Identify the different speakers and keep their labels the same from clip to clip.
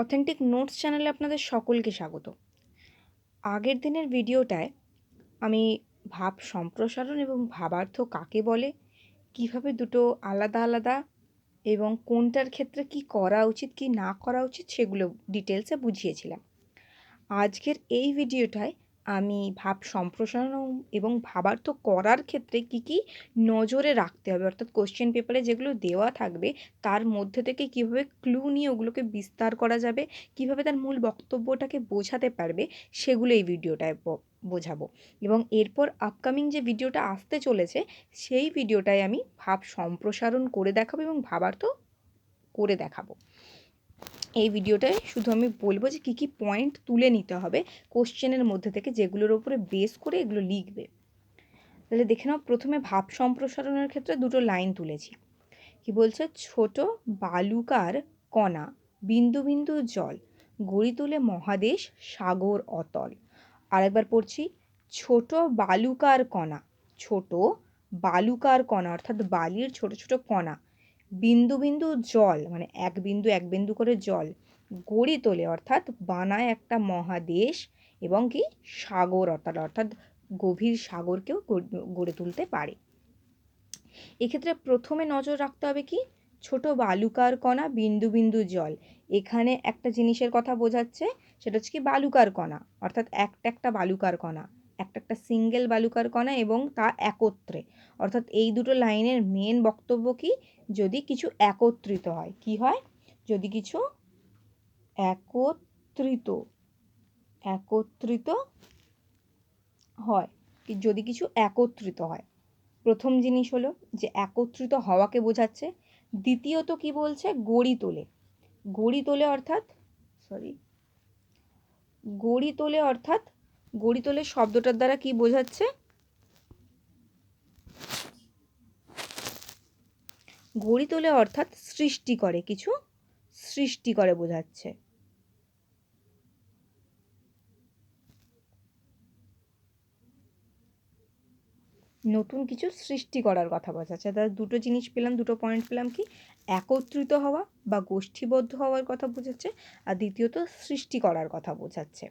Speaker 1: Authentic notes চ্যানেলে আপনাদের সকলকে স্বাগত। আগের দিনের ভিডিওটায় আমি ভাব সম্প্রসারণ এবং ভাবার্থ কাকে বলে, কীভাবে দুটো আলাদা আলাদা এবং কোনটার ক্ষেত্রে কি করা উচিত, কি না করা উচিত, সেগুলো ডিটেলসে বুঝিয়েছিলাম। আজকের এই ভিডিওটায় আমি ভাব সম্প্রসারণ এবং ভাবার্থ করার ক্ষেত্রে কি কি নজরে রাখতে হবে? অর্থাৎ কোশ্চেন পেপারে যেগুলো দেওয়া থাকবে, তার মধ্যে থেকে কীভাবে ক্লু নিয়ে ওগুলোকে বিস্তার করা যাবে, কীভাবে তার মূল বক্তব্যটাকে বোঝাতে পারবে, সেগুলো এই ভিডিওটায় বোঝাবো। এবং এরপর আপকামিং যে ভিডিওটা আসতে চলেছে, সেই ভিডিওটায় আমি ভাব সম্প্রসারণ করে দেখাবো এবং ভাবার্থ করে দেখাবো। এই ভিডিওটায় শুধু আমি বলব যে কী কী পয়েন্ট তুলে নিতে হবে কোশ্চেনের মধ্যে থেকে যেগুলোর ওপরে বেস করে এগুলো লিখবে। তাহলে দেখে নাও, প্রথমে ভাব সম্প্রসারণের ক্ষেত্রে দুটো লাইন তুলেছি। কি বলছে? ছোট বালুকার কণা, বিন্দু বিন্দু জল, গড়ি তোলে মহাদেশ, সাগর অতল। আরেকবার পড়ছি, ছোট বালুকার কণা, ছোট বালুকার কণা, অর্থাৎ বালির ছোট ছোট কণা বিন্দু বিন্দু জল মানে এক বিন্দু এক বিন্দু করে জল গড়ি তোলে, অর্থাৎ বানায় একটা মহাদেশ এবং কি সাগর, অর্থাৎ অর্থাৎ গভীর সাগরকেও গড়ে তুলতে পারে। এক্ষেত্রে প্রথমে নজর রাখতে হবে কি? ছোট বালুকার কণা বিন্দু বিন্দু জল। এখানে একটা জিনিসের কথা বোঝাচ্ছে, সেটা হচ্ছে কি বালুকার কণা, অর্থাৎ একটা একটা বালুকার কণা। একটা একটা সিঙ্গেল বালুকার কণা এবং তা একত্রে। অর্থাৎ এই দুটো লাইনের মেন বক্তব্য কি? যদি কিছু একত্রিত হয়, কি হয়? যদি কিছু একত্রিত একত্রিত হয় যদি কিছু একত্রিত হয়। প্রথম জিনিস হলো যে একত্রিত হওয়াকে বোঝাচ্ছে। দ্বিতীয়ত কি বলছে? গড়ি তোলে। গড়ি তোলে অর্থাৎ সরি গড়ি তোলে অর্থাৎ গড়ি তোলে শব্দটার দ্বারা কি বোঝাচ্ছে? গড়ি তোলে অর্থাৎ সৃষ্টি করে, কিছু সৃষ্টি করে বোঝাচ্ছে। নতুন কিছু সৃষ্টি করার কথা বোঝাচ্ছে। তাহলে দুটো জিনিস পেলাম, দুটো পয়েন্ট পেলাম কি? একত্রিত হওয়া বা গোষ্ঠীবদ্ধ হওয়ার কথা বোঝাচ্ছে, আর দ্বিতীয়ত সৃষ্টি করার কথা বোঝাচ্ছে।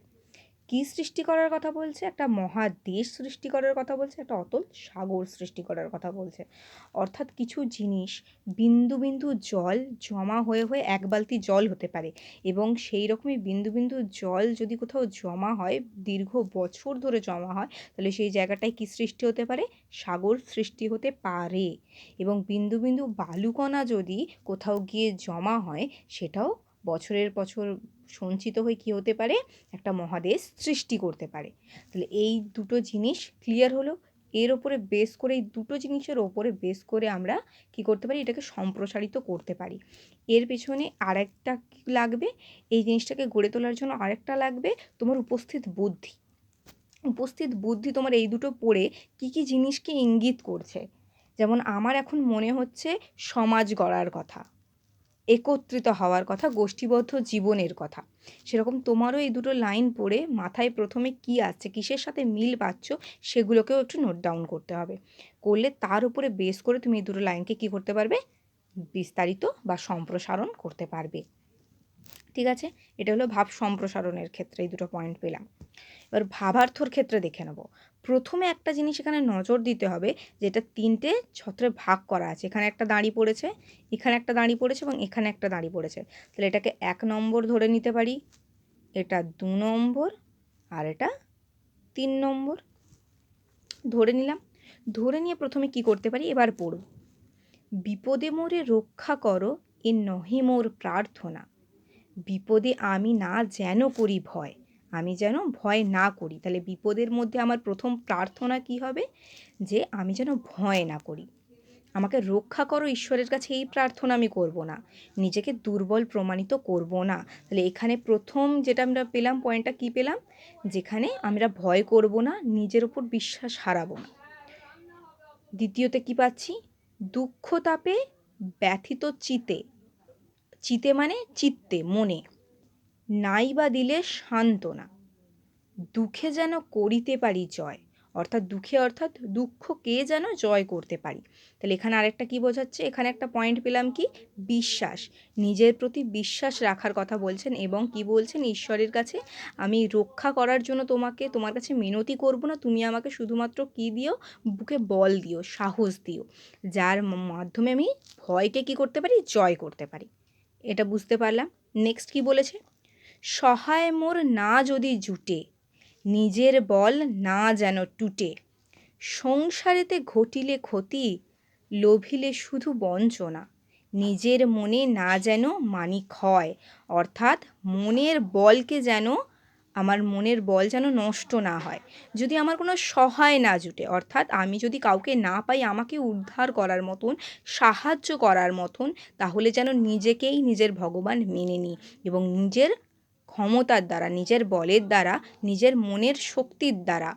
Speaker 1: কী সৃষ্টি করার কথা বলছে? একটা মহাদেশ সৃষ্টি করার কথা বলছে, একটা অতল সাগর সৃষ্টি করার কথা বলছে। অর্থাৎ কিছু জিনিস বিন্দু বিন্দু জল জমা হয়ে হয়ে এক বালতি জল হতে পারে এবং সেই রকমই বিন্দু বিন্দু জল যদি কোথাও জমা হয়, দীর্ঘ বছর ধরে জমা হয়, তাহলে সেই জায়গাটায় কী সৃষ্টি হতে পারে? সাগর সৃষ্টি হতে পারে। এবং বিন্দু বিন্দু বালুকণা যদি কোথাও গিয়ে জমা হয়, সেটাও বছরের বছর সঞ্চিত হয়ে কী হতে পারে? একটা মহাদেশ সৃষ্টি করতে পারে। তাহলে এই দুটো জিনিস ক্লিয়ার হলো। এর ওপরে বেস করে, এই দুটো জিনিসের ওপরে বেস করে আমরা কি করতে পারি? এটাকে সম্প্রসারিত করতে পারি। এর পেছনে আরেকটা লাগবে? এই জিনিসটাকে গড়ে তোলার জন্য আরেকটা লাগবে, তোমার উপস্থিত বুদ্ধি। উপস্থিত বুদ্ধি তোমার এই দুটো পড়ে কি কি জিনিসকে ইঙ্গিত করছে? যেমন আমার এখন মনে হচ্ছে সমাজ গড়ার কথা। একত্রিত হওয়ার কথা, গোষ্ঠীবদ্ধ জীবনের কথা। সেরকম তোমারও এই দুটো লাইন পড়ে মাথায় প্রথমে কি আসছে, কিসের সাথে মিল পাচ্ছ, সেগুলোকেও একটু নোট ডাউন করতে হবে। করলে তার উপরে বেস করে তুমি এই দুটো লাইনকে কী করতে পারবে? বিস্তারিত বা সম্প্রসারণ করতে পারবে। ঠিক আছে? এটা হলো ভাব সম্প্রসারণের ক্ষেত্রে এই দুটো পয়েন্ট পেলাম। এবার ভাবার্থর ক্ষেত্রে দেখে নেব। প্রথমে একটা জিনিস এখানে নজর দিতে হবে, যেটা তিনটে ছত্রে ভাগ করা আছে। এখানে একটা দাঁড়ি পড়েছে, এখানে একটা দাঁড়ি পড়েছে এবং এখানে একটা দাঁড়ি পড়েছে। তাহলে এটাকে এক নম্বর ধরে নিতে পারি। এটা দু নম্বর আর এটা তিন নম্বর। ধরে নিলাম। ধরে নিয়ে প্রথমে কি করতে পারি? এবার পড়ব। বিপদে মোরে রক্ষা করো, এ নহে মোর প্রার্থনা। বিপদে আমি না যেন করি ভয়। আমি যেন ভয় না করি। তাহলে বিপদের মধ্যে আমার প্রথম প্রার্থনা কি হবে? যে আমি যেন ভয় না করি। আমাকে রক্ষা করো ঈশ্বরের কাছে, এই প্রার্থনা আমি করব না। নিজেকে দুর্বল প্রমাণিত করব না। তাহলে এখানে প্রথম যেটা আমরা পেলাম, পয়েন্টটা কি পেলাম? যেখানে আমরা ভয় করব না, নিজের ওপর বিশ্বাস হারাবো না। দ্বিতীয়তে কি পাচ্ছি? দুঃখ তাপে ব্যথিত চিতে। চিতে মানে চিত্তে, মনে। নাই বা দিলে সান্ত্বনা। দুঃখে যেন করিতে পারি জয়, অর্থাৎ দুঃখে অর্থাৎ দুঃখকে যেন জয় করতে পারি। তাহলে এখানে আরেকটা কি বোঝাচ্ছে? এখানে একটা পয়েন্ট পেলাম কি? বিশ্বাস। নিজের প্রতি বিশ্বাস রাখার কথা বলছেন এবং কি বলছেন? ঈশ্বরের কাছে, আমি রক্ষা করার জন্য তোমাকে, তোমার কাছে মিনতি করব না। তুমি আমাকে শুধুমাত্র কি দিও? বুকে বল দিও, সাহস দিও। যার মাধ্যমে আমি ভয়কে কি করতে পারি? জয় করতে পারি। এটা বুঝতে পারলাম। নেক্সট কি বলেছে? সহায় মোর না যদি জুটে, নিজের বল না যেন টুটে। সংসারেতে ঘটিলে ক্ষতি, লোভিলে শুধু বঞ্চনা। নিজের মনে না যেন মানি ক্ষয় অর্থাৎ মনের বলকে যেন, আমার মনের বল যেন নষ্ট না হয়। যদি আমার কোনো সহায় না জুটে, অর্থাৎ আমি যদি কাউকে না পাই, আমাকে উদ্ধার করার মতন, সাহায্য করার মতন, তাহলে যেন নিজেকেই নিজের ভগবান মেনে নিই এবং নিজের ক্ষমতার দ্বারা, নিজের বলের দ্বারা, নিজের মনের শক্তির দ্বারা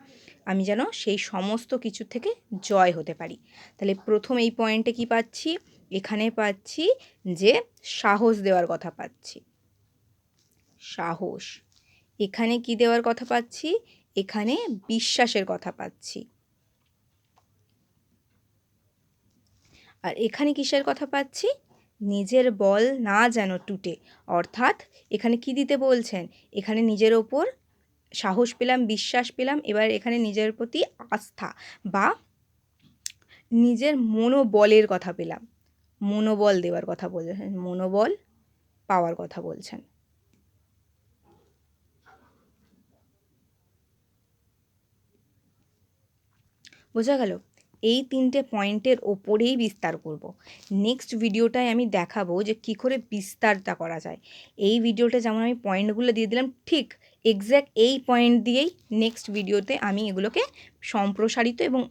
Speaker 1: আমি যেন সেই সমস্ত কিছু থেকে জয় হতে পারি। তাহলে প্রথম এই পয়েন্টে কি পাচ্ছি? এখানে পাচ্ছি যে সাহস দেওয়ার কথা পাচ্ছি। সাহস। এখানে কি দেওয়ার কথা পাচ্ছি? এখানে বিশ্বাসের কথা পাচ্ছি। আর এখানে কিসের কথা পাচ্ছি? নিজের বল না যেন টুটে। অর্থাৎ এখানে কি দিতে বলছেন? এখানে নিজের ওপর সাহস পেলাম, বিশ্বাস পেলাম, এবার এখানে নিজের প্রতি আস্থা বা নিজের মনোবলের কথা পেলাম। মনোবল দেওয়ার কথা বলছেন, মনোবল পাওয়ার কথা বলছেন। বোঝা গেল? এই তিনটে পয়েন্টের ওপরেই বিস্তার করব। নেক্সট ভিডিওটায় আমি দেখাবো যে কি করে বিস্তারটা করা যায় এই ভিডিওটা যেমন আমি পয়েন্টগুলো দিয়ে দিলাম, ঠিক এক্স্যাক্ট এই পয়েন্ট দিয়েই নেক্সট ভিডিওতে আমি এগুলোকে সম্প্রসারিত এবং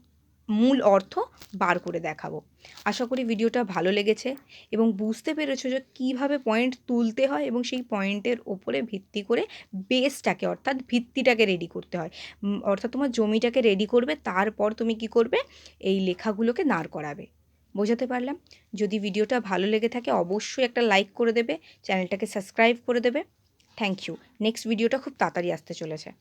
Speaker 1: মূল অর্থ বার করে দেখাবো। আশা করি ভিডিওটা ভালো লেগেছে এবং বুঝতে পেরেছ যে কীভাবে পয়েন্ট তুলতে হয় এবং সেই পয়েন্টের ওপরে ভিত্তি করে বেসটাকে অর্থাৎ ভিত্তিটাকে রেডি করতে হয়। অর্থাৎ তোমার জমিটাকে রেডি করবে, তারপর তুমি কি করবে? এই লেখাগুলোকে দাঁড় করাবে। বোঝাতে পারলাম? যদি ভিডিওটা ভালো লেগে থাকে, অবশ্যই একটা লাইক করে দেবে, চ্যানেলটাকে সাবস্ক্রাইব করে দেবে। থ্যাংক ইউ নেক্সট ভিডিওটা খুব তাড়াতাড়ি আসতে চলেছে।